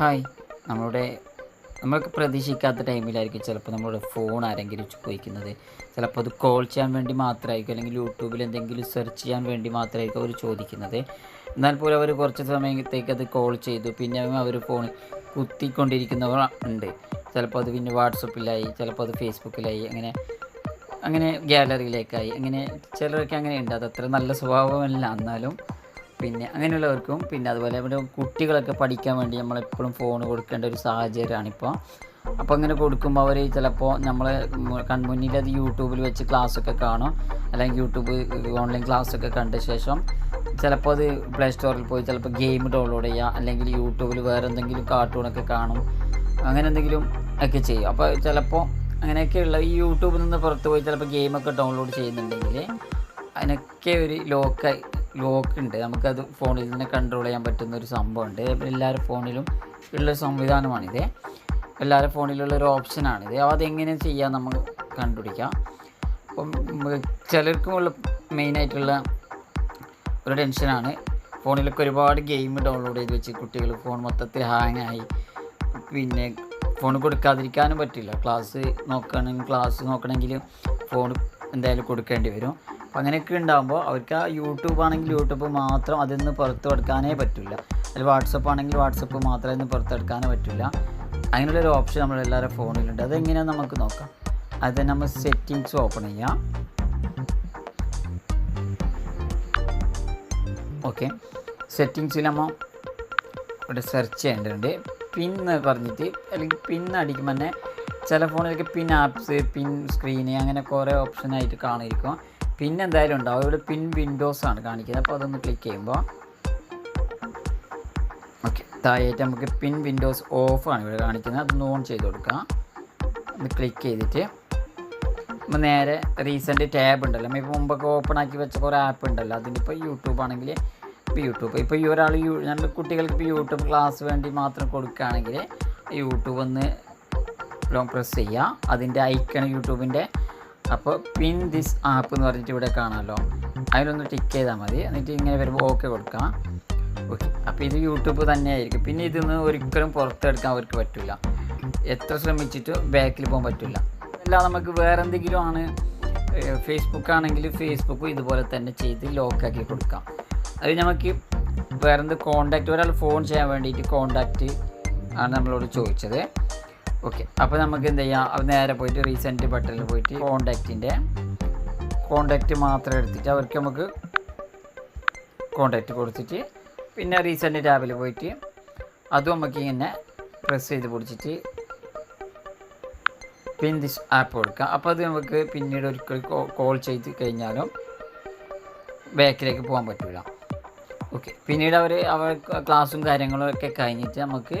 Hi. നമ്മളുടെ നമ്മൾക്ക് പ്രതീക്ഷിക്കാത്ത ടൈമിലായിരിക്കും ചിലപ്പോൾ നമ്മളുടെ ഫോൺ ആരെങ്കിലും ചോദിക്കുന്നത്. ചിലപ്പോൾ അത് കോൾ ചെയ്യാൻ വേണ്ടി മാത്രമായിരിക്കും അല്ലെങ്കിൽ യൂട്യൂബിൽ എന്തെങ്കിലും സെർച്ച് ചെയ്യാൻ വേണ്ടി മാത്രമായിരിക്കും അവർ ചോദിക്കുന്നത്. എന്നാൽ പോലും അവർ കുറച്ച് സമയത്തേക്ക് അത് കോൾ ചെയ്തു. പിന്നെ അവർ ഫോൺ കുത്തിക്കൊണ്ടിരിക്കുന്നവർ ഉണ്ട്. ചിലപ്പോൾ അത് പിന്നെ വാട്സപ്പിലായി ചിലപ്പോൾ അത് ഫേസ്ബുക്കിലായി അങ്ങനെ അങ്ങനെ ഗ്യാലറിയിലേക്കായി അങ്ങനെ ചിലരൊക്കെ അങ്ങനെ ഉണ്ട്. അത് അത്ര നല്ല സ്വഭാവമല്ല. എന്നാലും പിന്നെ അങ്ങനെയുള്ളവർക്കും പിന്നെ അതുപോലെ ഇവിടെ കുട്ടികളൊക്കെ പഠിക്കാൻ വേണ്ടി നമ്മളെപ്പോഴും ഫോൺ കൊടുക്കേണ്ട ഒരു സാഹചര്യമാണ് ഇപ്പോൾ അപ്പോൾ അങ്ങനെ കൊടുക്കുമ്പോൾ അവർ ചിലപ്പോൾ നമ്മൾ കൺമുന്നിൽ അത് യൂട്യൂബിൽ വെച്ച് ക്ലാസ്സൊക്കെ കാണും. അല്ലെങ്കിൽ യൂട്യൂബ് ഓൺലൈൻ ക്ലാസ്സൊക്കെ കണ്ട ശേഷം ചിലപ്പോൾ അത് പ്ലേ സ്റ്റോറിൽ പോയി ചിലപ്പോൾ ഗെയിം ഡൗൺലോഡ് ചെയ്യുക. അല്ലെങ്കിൽ യൂട്യൂബിൽ വേറെ എന്തെങ്കിലും കാർട്ടൂണൊക്കെ കാണും. അങ്ങനെ എന്തെങ്കിലും ഒക്കെ ചെയ്യും. അപ്പോൾ ചിലപ്പോൾ അങ്ങനെയൊക്കെയുള്ള ഈ യൂട്യൂബിൽ നിന്ന് പുറത്ത് പോയി ചിലപ്പോൾ ഗെയിമൊക്കെ ഡൗൺലോഡ് ചെയ്യുന്നുണ്ടെങ്കിൽ അതിനൊക്കെ ഒരു ലോക്ക് ലോക്ക് ഉണ്ട് നമുക്കത് ഫോണിൽ തന്നെ കൺട്രോൾ ചെയ്യാൻ പറ്റുന്ന ഒരു സംഭവമുണ്ട്. എല്ലാവരുടെ ഫോണിലും ഉള്ള സംവിധാനമാണിത്. എല്ലാവരുടെ ഫോണിലുള്ള ഒരു ഓപ്ഷനാണിത്. അതെങ്ങനെ ചെയ്യാൻ നമ്മൾ കണ്ടുപിടിക്കാം. അപ്പം ചിലർക്കുമുള്ള മെയിനായിട്ടുള്ള ഒരു ടെൻഷനാണ് ഫോണിലൊക്കെ ഒരുപാട് ഗെയിം ഡൗൺലോഡ് ചെയ്ത് വെച്ച് കുട്ടികൾ ഫോൺ മൊത്തത്തിൽ ഹാങ് ആയി. പിന്നെ ഫോൺ കൊടുക്കാതിരിക്കാനും പറ്റില്ല. ക്ലാസ് നോക്കണമെങ്കിൽ ക്ലാസ് നോക്കണമെങ്കിൽ ഫോൺ എന്തായാലും കൊടുക്കേണ്ടി വരും. അപ്പം അങ്ങനെയൊക്കെ ഉണ്ടാകുമ്പോൾ അവർക്ക് ആ യൂട്യൂബ് ആണെങ്കിൽ യൂട്യൂബ് മാത്രം അതിൽ നിന്ന് പുറത്ത് കൊടുക്കാനേ പറ്റില്ല. അതിൽ വാട്സപ്പ് ആണെങ്കിൽ വാട്സപ്പ് മാത്രമേ നിന്ന് പുറത്തെടുക്കാനേ പറ്റില്ല. അങ്ങനെയുള്ളൊരു ഓപ്ഷൻ നമ്മൾ എല്ലാവരുടെ ഫോണിലുണ്ട്. അതെങ്ങനെയാണെന്ന് നമുക്ക് നോക്കാം. അത് നമ്മൾ സെറ്റിങ്സ് ഓപ്പൺ ചെയ്യാം. ഓക്കെ. സെറ്റിങ്സിൽ നമ്മൾ ഇവിടെ സെർച്ച് ചെയ്യേണ്ടതുണ്ട്. പിൻ എന്ന് പറഞ്ഞിട്ട് അല്ലെങ്കിൽ പിൻ അടിക്കുമ്പോൾ തന്നെ ചില ഫോണിലൊക്കെ പിൻ ആപ്സ് പിൻ സ്ക്രീന് അങ്ങനെ കുറേ ഓപ്ഷനായിട്ട് കാണിയിരിക്കും പിൻ എന്തായാലും ഉണ്ടാവും. ഇവിടെ പിൻ വിൻഡോസ് ആണ് കാണിക്കുന്നത്. അപ്പോൾ അതൊന്ന് ക്ലിക്ക് ചെയ്യുമ്പോൾ ഓക്കെ. താഴെയായിട്ട് നമുക്ക് പിൻ വിൻഡോസ് ഓഫ് ആണ് ഇവിടെ കാണിക്കുന്നത്. അതൊന്ന് ഓൺ ചെയ്ത് കൊടുക്കാം. ഒന്ന് ക്ലിക്ക് ചെയ്തിട്ട് നമ്മൾ നേരെ റീസെന്റ് ടാബ് ഉണ്ടല്ലോ. നമ്മൾ ഇപ്പോൾ മുമ്പൊക്കെ ഓപ്പൺ ആക്കി വെച്ച കുറേ ആപ്പ് ഉണ്ടല്ലോ. അതിന്റെ ഇപ്പോൾ യൂട്യൂബ് ആണെങ്കിൽ ഇപ്പോൾ യൂട്യൂബ് ഇപ്പോൾ ഈ ഒരാൾ യൂ കുട്ടികൾക്ക് ഇപ്പോൾ യൂട്യൂബ് ക്ലാസ് വേണ്ടി മാത്രം കൊടുക്കുകയാണെങ്കിൽ യൂട്യൂബ് ഒന്ന് ലോങ് പ്രസ് ചെയ്യുക അതിന്റെ ഐക്കൺ യൂട്യൂബിന്റെ. അപ്പോൾ പിൻ ദിസ് ആപ്പ് എന്ന് പറഞ്ഞിട്ട് ഇവിടെ കാണാമല്ലോ. അതിലൊന്ന് ടിക്ക് ചെയ്താൽ മതി. എന്നിട്ട് ഇങ്ങനെ വരുമ്പോൾ ഓക്കെ കൊടുക്കാം. ഓക്കെ അപ്പോൾ ഇത് യൂട്യൂബ് തന്നെയായിരിക്കും. പിന്നെ ഇതിന്ന് ഒരിക്കലും പുറത്തെടുക്കാൻ അവർക്ക് പറ്റില്ല. എത്ര ശ്രമിച്ചിട്ട് ബാക്കിൽ പോകാൻ പറ്റില്ല. അല്ല നമുക്ക് വേറെ എന്തെങ്കിലും ആണ്. ഫേസ്ബുക്ക് ആണെങ്കിൽ ഫേസ്ബുക്കും ഇതുപോലെ തന്നെ ചെയ്ത് ലോക്കാക്കി കൊടുക്കാം. അത് നമുക്ക് വേറെ എന്ത് കോണ്ടാക്റ്റ് ഒരാൾ ഫോൺ ചെയ്യാൻ വേണ്ടിയിട്ട് കോണ്ടാക്റ്റ് ആണ് നമ്മളോട് ചോദിച്ചത്. ഓക്കെ അപ്പോൾ നമുക്ക് എന്ത് ചെയ്യാം? നേരെ പോയിട്ട് റീസെന്റ് ബട്ടണിൽ പോയിട്ട് കോണ്ടാക്റ്റിന്റെ കോണ്ടാക്റ്റ് മാത്രം എടുത്തിട്ട് അവർക്ക് നമുക്ക് കോണ്ടാക്റ്റ് കൊടുത്തിട്ട് പിന്നെ റീസെന്റ് ടാബിൽ പോയിട്ട് അതും നമുക്ക് ഇങ്ങനെ പ്രസ് ചെയ്ത് പിടിച്ചിട്ട് പിൻ ദിസ് ആപ്പ് കൊടുക്കുക അപ്പോൾ അത് നമുക്ക് പിന്നീട് ഒരിക്കൽ കോൾ ചെയ്ത് കഴിഞ്ഞാലും ബാക്കിലേക്ക് പോകാൻ പറ്റില്ല ഓക്കെ പിന്നീട് അവർ അവർ ക്ലാസ്സും കാര്യങ്ങളും ഒക്കെ കഴിഞ്ഞിട്ട് നമുക്ക്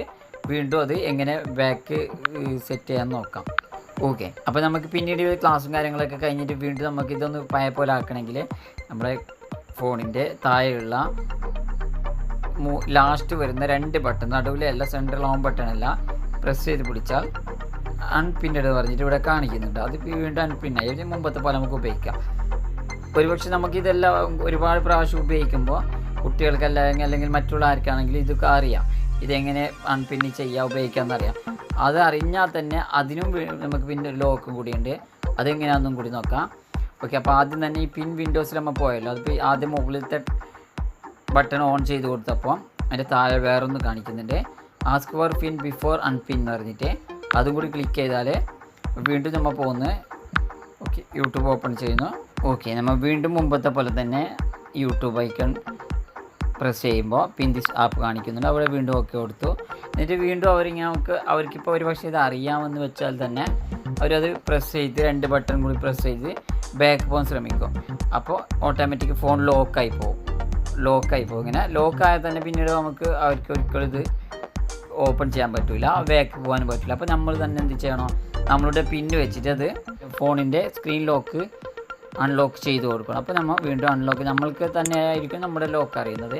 വീണ്ടും അത് എങ്ങനെ ബാക്ക് സെറ്റ് ചെയ്യാൻ നോക്കാം. ഓക്കെ അപ്പോൾ നമുക്ക് പിന്നീട് ക്ലാസ്സും കാര്യങ്ങളൊക്കെ കഴിഞ്ഞിട്ട് വീണ്ടും നമുക്ക് ഇതൊന്ന് പഴയ പോലെ ആക്കണമെങ്കിൽ നമ്മുടെ ഫോണിന്റെ താഴെയുള്ള ലാസ്റ്റ് വരുന്ന രണ്ട് ബട്ടൺ നടുവിലല്ല സെൻട്രൽ ഓൺ ബട്ടൺ അല്ല പ്രസ് ചെയ്ത് പിടിച്ചാൽ അൺപിന്നഡ് പറഞ്ഞിട്ട് ഇവിടെ കാണിക്കുന്നുണ്ട്. അത് വീണ്ടും അൺപിന്നായി ഇതിന് മുമ്പത്തെ പോലെ നമുക്ക് ഉപയോഗിക്കാം. ഒരുപക്ഷെ നമുക്കിതെല്ലാം ഒരുപാട് പ്രാവശ്യം ഉപയോഗിക്കുമ്പോൾ കുട്ടികൾക്കല്ല അല്ലെങ്കിൽ മറ്റുള്ള ആർക്കാണെങ്കിലും ഇതൊക്കെ അറിയാം. ഇതെങ്ങനെ അൺപിന്നി ഉപയോഗിക്കുക ഉപയോഗിക്കാമെന്നറിയാം അത് അറിഞ്ഞാൽ തന്നെ അതിനും നമുക്ക് പിന്നെ ലോക്കും കൂടിയുണ്ട്. അതെങ്ങനെയാണെന്നും കൂടി നോക്കാം. ഓക്കെ അപ്പോൾ ആദ്യം തന്നെ ഈ പിൻ വിൻഡോസിൽ നമ്മൾ പോയല്ലോ. അത് ആദ്യം മുകളിലത്തെ ബട്ടൺ ഓൺ ചെയ്ത് കൊടുത്തപ്പോൾ അതിന്റെ താഴെ വേറൊന്ന് കാണിക്കുന്നുണ്ട്. Ask for pin before unpin എന്ന് പറഞ്ഞിട്ട്. അതും കൂടി ക്ലിക്ക് ചെയ്താൽ വീണ്ടും നമ്മൾ പോകുന്നത് ഓക്കെ യൂട്യൂബ് ഓപ്പൺ ചെയ്യുന്നു. ഓക്കെ നമ്മൾ വീണ്ടും മുമ്പത്തെ പോലെ തന്നെ യൂട്യൂബ് ഐക്കൺ പ്രസ് ചെയ്യുമ്പോൾ ദിസ് ആപ്പ് കാണിക്കുന്നുണ്ട്. അവിടെ വീണ്ടും ഓക്കെ കൊടുത്തു. എന്നിട്ട് വീണ്ടും അവരിങ്ങനെ നമുക്ക് അവർക്കിപ്പോൾ ഒരു പക്ഷേ ഇത് അറിയാമെന്ന് വെച്ചാൽ തന്നെ അവരത് പ്രസ് ചെയ്ത് രണ്ട് ബട്ടൺ കൂടി പ്രസ് ചെയ്ത് ബാക്ക് പോകാൻ ശ്രമിക്കും. അപ്പോൾ ഓട്ടോമാറ്റിക് ഫോൺ ലോക്കായി പോകും. ലോക്കായി പോകും. ഇങ്ങനെ ലോക്കായാൽ തന്നെ പിന്നീട് നമുക്ക് അവർക്ക് ഒരിക്കലും ഇത് ഓപ്പൺ ചെയ്യാൻ പറ്റില്ല ബാക്ക് പോകാനും പറ്റില്ല അപ്പോൾ നമ്മൾ തന്നെ എന്ത് ചെയ്യണം? നമ്മളുടെ പിന്ന് വെച്ചിട്ട് അത് ഫോണിന്റെ സ്ക്രീൻ ലോക്ക് അൺലോക്ക് ചെയ്ത് കൊടുക്കണം. അപ്പോൾ നമ്മൾ വീണ്ടും അൺലോക്ക് നമ്മൾക്ക് തന്നെ ആയിരിക്കും നമ്മുടെ ലോക്ക് അറിയുന്നത്.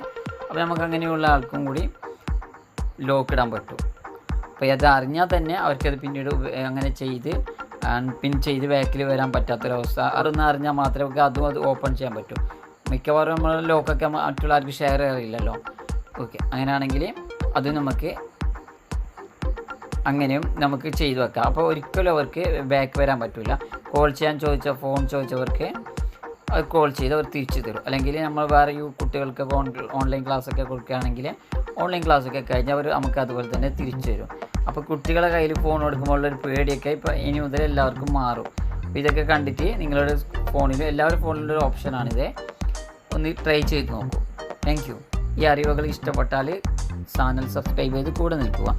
അപ്പോൾ നമുക്ക് അങ്ങനെയുള്ള ആൾക്കും കൂടി ലോക്ക് ഇടാൻ പറ്റും. അപ്പോൾ അത് അറിഞ്ഞാൽ തന്നെ അവർക്കത് പിന്നീട് അങ്ങനെ ചെയ്ത് പിൻ ചെയ്ത് ബാക്കിൽ വരാൻ പറ്റാത്തൊരവസ്ഥ. അതൊന്നും അറിഞ്ഞാൽ മാത്രമേ നമുക്ക് അതും അത് ഓപ്പൺ ചെയ്യാൻ പറ്റൂ. മിക്കവാറും നമ്മൾ ലോക്കൊക്കെ മറ്റുള്ള ആർക്കും ഷെയർ അറിയില്ലല്ലോ ഓക്കെ അങ്ങനെയാണെങ്കിൽ അത് നമുക്ക് അങ്ങനെയും നമുക്ക് ചെയ്തു വെക്കാം. അപ്പോൾ ഒരിക്കലും അവർക്ക് ബാക്ക് വരാൻ പറ്റില്ല കോൾ ചെയ്യാൻ ചോദിച്ച ഫോൺ ചോദിച്ചവർക്ക് അത് കോൾ ചെയ്ത് അവർ തിരിച്ചു തരും. അല്ലെങ്കിൽ നമ്മൾ വേറെ ഈ കുട്ടികൾക്ക് ഓൺലൈൻ ക്ലാസ്സൊക്കെ കൊടുക്കുകയാണെങ്കിൽ ഓൺലൈൻ ക്ലാസ്സൊക്കെ കഴിഞ്ഞ് അവർ നമുക്ക് അതുപോലെ തന്നെ തിരിച്ചു തരും. അപ്പോൾ കുട്ടികളെ കയ്യിൽ ഫോൺ കൊടുക്കുമ്പോൾ ഒരു പേടിയൊക്കെ ഇപ്പോൾ ഇനി മുതൽ എല്ലാവർക്കും മാറും. അപ്പോൾ ഇതൊക്കെ കണ്ടിട്ട് നിങ്ങളുടെ ഫോണിലും എല്ലാവരുടെ ഫോണിലും ഒരു ഓപ്ഷനാണിത് ഒന്ന് ട്രൈ ചെയ്ത് നോക്കൂ. താങ്ക് യു ഈ അറിവുകൾ ഇഷ്ടപ്പെട്ടാൽ ചാനൽ സബ്സ്ക്രൈബ് ചെയ്ത് കൂടെ നിൽക്കുക.